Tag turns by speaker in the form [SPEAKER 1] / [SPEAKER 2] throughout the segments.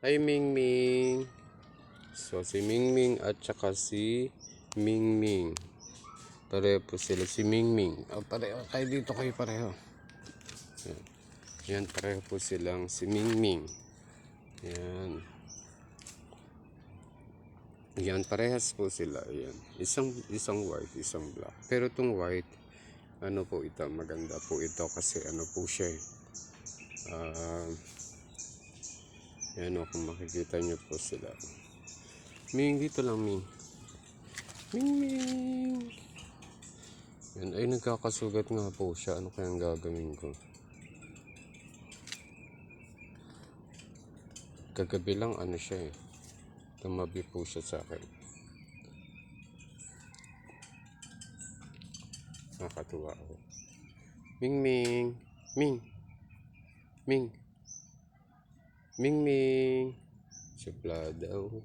[SPEAKER 1] Hi Ming So si Ming at saka si Ming Pareho po sila si Ming Oh, pareho kayo dito kayo pareho. Yan. Yan pareho po silang si Ming Yan. Yan parehas po sila. Yan. Isang isang white, isang black. Pero itong white ano po ito, maganda po ito kasi ano po siya eh. Ah, yan o, kung makikita nyo po sila. Ming, dito lang, Ming. Ming, Ming. Yan, ay nagkakasugat nga po siya. Ano kayang gagawin ko? Kagabi lang, ano siya eh. Tumabi po siya sa akin. Nakakatuwa ako. Ming, Ming. Ming. Ming. Ming Ming. Suplada oh.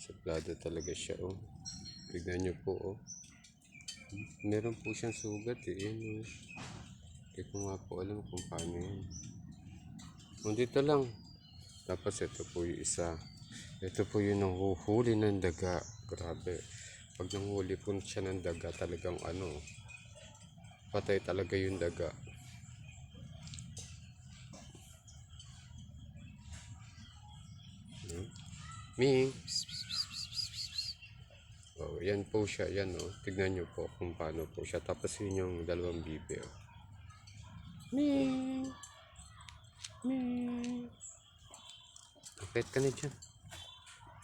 [SPEAKER 1] Suplada talaga siya oh. Tignan niyo po oh. Meron po siyang sugat eh. Yan, oh. Hindi ko nga po alam kung paano yan. Oh, dito lang. Tapos ito po yung isa. Ito po yung nanghuhuli ng daga. Grabe. Pag nanghuli po siya ng daga, talagang ano, patay talaga yung daga. Ming. Oh, yan po siya. Yan oh. Tignan nyo po kung paano po siya. Tapos yun yung dalawang bibi oh. Ming. Ming. Akit ka na dyan.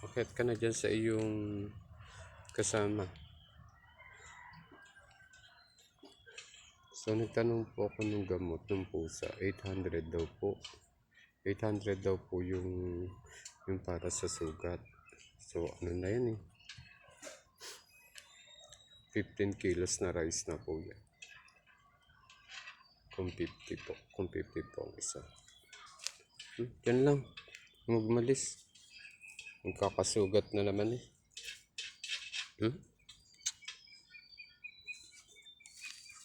[SPEAKER 1] Akit ka na dyan sa iyong kasama. So, nagtanong po ako ng gamot ng pusa. 800 daw po. 800 daw po yung yung para sa sugat. So, ano na yan eh. 15 kilos na rice na po yan. Kung 50 po. Kung 50 po ang isa. Hmm, yan lang. Magmalis. Magkakasugat na naman eh. Hmm?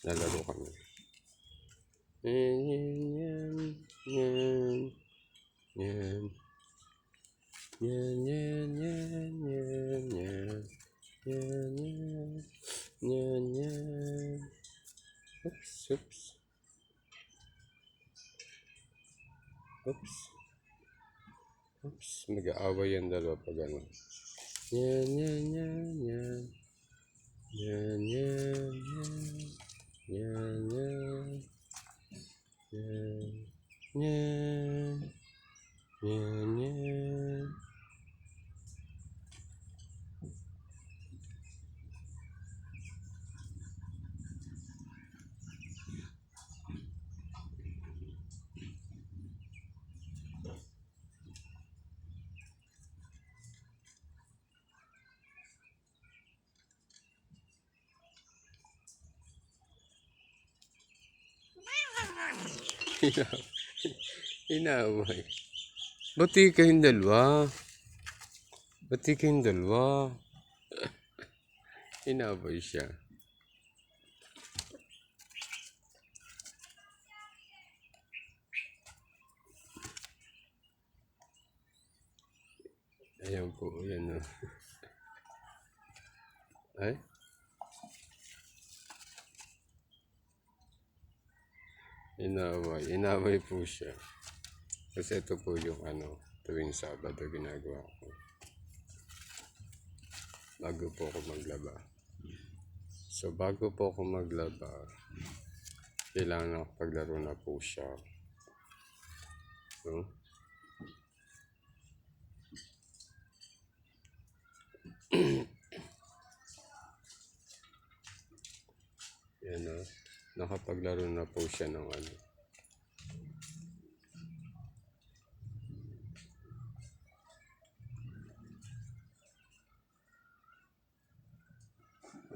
[SPEAKER 1] Nalaro kami. Yan, yan, yan, yan. Yan, yan, yan, yan, yan. Yan, yan. Yan, yan. Oops, oops. Oops. Oops. Mag-aaway yan dalawa pag ano. Yan, yan, yan, yan. Yan, yan, yan. Yan, yan. Yan. Yan. Yan, yan. Inaaway. Bati kayong dalawa. Bati kayong dalawa. Inaaway siya. Ayan po, ayan o. Ay? Inaway. Inaway po siya. Kasi ito po yung ano, tuwing Sabado ginagawa ko. Bago po ako maglaba. So, bago po ako maglaba, kailangan ako paglaro na po siya. No? Yan o. Nakapaglaro na po siya ng ano.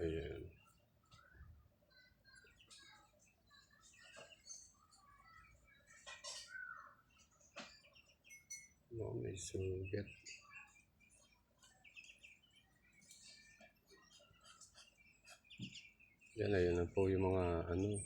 [SPEAKER 1] Ayan. No, may sugat. Yan, ayan na po yung mga ano,